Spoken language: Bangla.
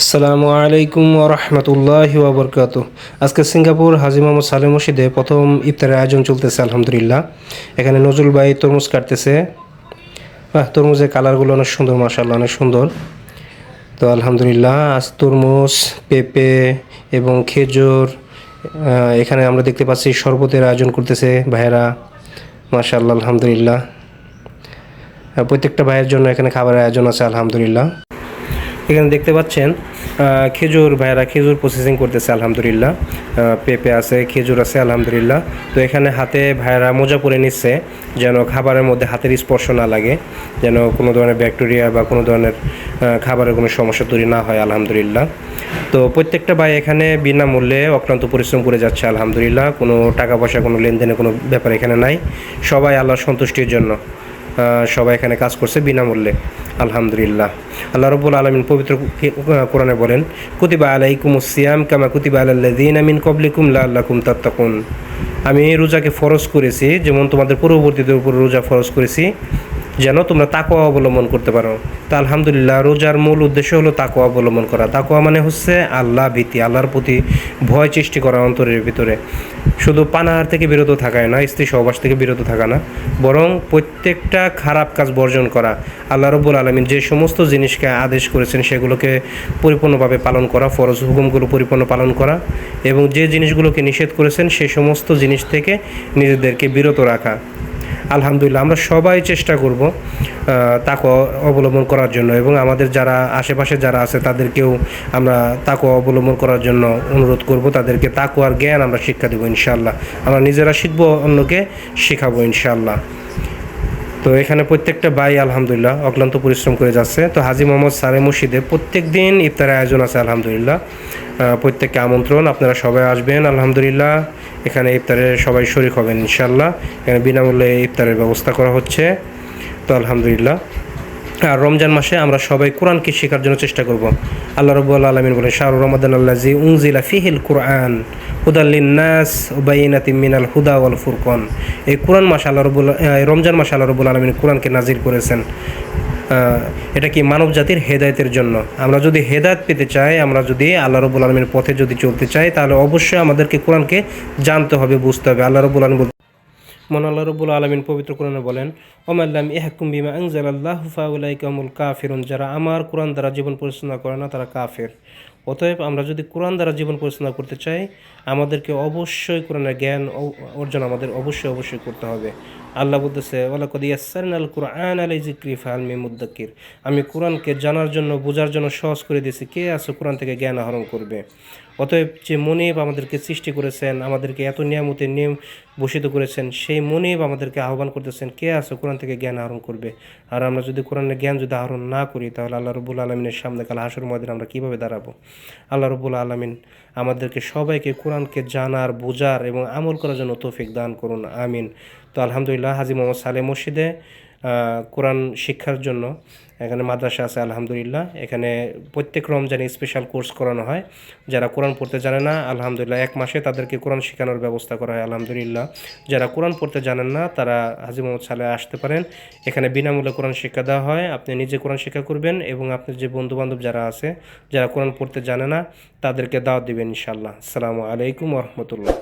আসসালামু আলাইকুম রহমতুল্লাহ ওবরকাত আজকে সিঙ্গাপুর হাজি মোহাম্মদ সালেম মসজিদে প্রথম ইফতারের আয়োজন চলতেছে আলহামদুলিল্লাহ। এখানে নজরুল ভাই তরমুজ কাটতেছে। আহ, তরমুজের কালারগুলো অনেক সুন্দর মাসাল্লাহ অনেক সুন্দর। তো আলহামদুলিল্লাহ আজ তরমুজ পেঁপে এবং খেজুর এখানে আমরা দেখতে পাচ্ছি শরবতের আয়োজন করতেছে ভাইয়েরা। মাশাল্লাহ আলহামদুলিল্লাহ। প্রত্যেকটা ভাইয়ের জন্য এখানে খাবারের আয়োজন আছে আলহামদুলিল্লাহ। এখানে দেখতে পাচ্ছেন খেজুর ভাইয়েরা খেজুর প্রসেসিং করতেছে, আলহামদুলিল্লাহ। পেঁপে আছে, খেজুর আছে, আলহামদুলিল্লাহ। তো এখানে হাতে ভাইয়েরা মোজা পরে নিচ্ছে, যেন খাবারের মধ্যে হাতের স্পর্শ না লাগে, যেন কোনো ধরনের ব্যাকটেরিয়া বা কোনো ধরনের খাবারের কোনো সমস্যা তৈরি না হয়, আলহামদুলিল্লাহ। তো প্রত্যেকটা ভাই এখানে বিনামূল্যে অক্লান্ত পরিশ্রম করে যাচ্ছে, আলহামদুলিল্লাহ। কোনো টাকা পয়সা, কোনো লেনদেনের কোনো ব্যাপার এখানে নাই। সবাই আল্লাহর সন্তুষ্টির জন্য। সবাই এখানে কাজ করছে বিনামূল্যে, আলহামদুলিল্লাহ। আল্লাহ রব্বুল আলমিন পবিত্র কোরআনে বলেন, কুতিবা আলাইকুম সিয়াম কামা কুতিবা আলাল্লাযীন আমিন কবলিকুম লাআল্লাকুম তাত্তাকুন। আমি রোজাকে ফরজ করেছি, যেমন তোমাদের পূর্ববর্তীদের উপর রোজা ফরজ করেছি যেন তোমরা তাকওয়া অবলম্বন করতে পারো। তা আলহামদুলিল্লাহ, রোজার মূল উদ্দেশ্য হলো তাকওয়া অবলম্বন করা। তাকওয়া মানে হচ্ছে আল্লাহ ভীতি, আল্লাহর প্রতি ভয় সৃষ্টি করা অন্তরের ভিতরে। শুধু পানাহার থেকে বিরত থাকায় না স্ত্রী সহবাস থেকে বিরত থাকা না, বরং প্রত্যেকটা খারাপ কাজ বর্জন করা। আল্লাহ রব্বুল আলমিন যে সমস্ত জিনিসকে আদেশ করেছেন, সেগুলোকে পরিপূর্ণভাবে পালন করা, ফরজ হুকুমগুলো পরিপূর্ণ পালন করা এবং যে জিনিসগুলোকে নিষেধ করেছেন, সে সমস্ত জিনিস থেকে নিজেদেরকে বিরত রাখা। আলহামদুলিল্লাহ, আমরা সবাই চেষ্টা করব তাকে অবলম্বন করার জন্য এবং আমাদের যারা আশেপাশে যারা আছে তাদেরকেও আমরা তাকে অবলম্বন করার জন্য অনুরোধ করব, তাদেরকে তাকুয়ার জ্ঞান আমরা শিক্ষা দেবো ইনশাআল্লাহ। আমরা নিজেরা শিখব, অন্যকে শেখাবো ইনশাআল্লাহ। তো এখানে প্রত্যেকটা ভাই আলহামদুলিল্লাহ অক্লান্ত পরিশ্রম করে যাচ্ছে। তো হাজি মোহাম্মদ সারে মসজিদে প্রত্যেক দিন ইফতারের আয়োজন আছে আলহামদুলিল্লাহ। প্রত্যেককে আমন্ত্রণ। আপনারা সবাই আসবেন, আলহামদুলিল্লাহ। এখানে ইফতারে সবাই শরিক হবেন ইনশাল্লাহ এখানে বিনামূল্যে ইফতারের ব্যবস্থা করা হচ্ছে। তো আলহামদুলিল্লাহ। আর রমজান মাসে আমরা সবাই কোরআনকে শেখার জন্য চেষ্টা করব। আল্লাহ রব্বুল আলমিন বলেন, শাহরুর রমাদান আল্লাহ জি উংজিলা ফিহিল কোরআন হুদাল্লিন নাস উবাইনাতি মিনাল হুদা ওয়াল ফুরকন। এই কোরআন মাস আল্লাহ রবুল রমজান মাসে আল্লাহ রবুল আলমিন কোরআনকে নাজির করেছেন। এটা কি মানব জাতির হেদায়তের জন্য? আমরা যদি হেদায়ত পেতে চাই, আমরা যদি আল্লাহ রবুল আলমীর পথে যদি চলতে চাই, তাহলে অবশ্যই আমাদেরকে কোরআনকে জানতে হবে, বুঝতে হবে। আল্লাহ রবুল আলম মন আল্লাহ রবুল আলমিন পবিত্র কোরআনে বলেন ওমাল্লাম ইহাকুম বিমা আংজাল আল্লাহ ফাউলাইকামুল কাফিরুন যারা আমার কোরআন দ্বারা জীবন পরিচালনা করে না, তারা কাফের। অতএব আমরা যদি কোরআন দ্বারা জীবন পরিচালনা করতে চাই, আমাদেরকে অবশ্যই কোরআনের জ্ঞান অর্জন আমাদের অবশ্যই অবশ্যই করতে হবে। আল্লাহ বলতেছে ওলা কদিয়াসারিন আল আমি কোরআনকে জানার জন্য, বোঝার জন্য সহজ করে দিয়েছি, কে আছে কোরআন থেকে জ্ঞান আহরণ করবে? অতএব যে মনিব আমাদেরকে সৃষ্টি করেছেন, আমাদেরকে এত নিয়ামতে নিয়ম ভূষিত করেছেন, সেই মনিব আমাদেরকে আহ্বান করতেছেন, কে আছে কোরআন থেকে জ্ঞান আহরণ করবে? আর আমরা যদি কোরআনের জ্ঞান যদি আহরণ না করি, তাহলে আল্লাহ রবুল আলমিনের সামনে কাল হাসুর ময়দানে আমরা কীভাবে দাঁড়াবো? আল্লাহ রবুল আলমিন আমাদেরকে সবাইকে কোরআনকে জানার, বোঝার এবং আমল করার জন্য তৌফিক দান করুন, আমিন। তো আলহামদুলিল্লাহ হাজি মোহাম্মদ সালে মসজিদে কোরআন শিক্ষার জন্য এখানে মাদ্রাসা আছে, আলহামদুলিল্লাহ। এখানে প্রত্যেক রমজানে স্পেশাল কোর্স করানো হয়। যারা কোরআন পড়তে জানে না, আলহামদুলিল্লাহ এক মাসে তাদেরকে কোরআন শেখানোর ব্যবস্থা করা হয়, আলহামদুলিল্লাহ। যারা কোরআন পড়তে জানেন না, তারা হাজি মোহাম্মদ সালে আসতে পারেন। এখানে বিনামূল্যে কোরআন শিক্ষা দেওয়া হয়। আপনি নিজে কোরআন শিক্ষা করবেন এবং আপনার যে বন্ধুবান্ধব যারা আছে, যারা কোরআন পড়তে জানে না, তাদেরকে দাওয়াত দিবেন ইনশাল্লাহ আসসালামু আলাইকুম রহমতুল্লাহ।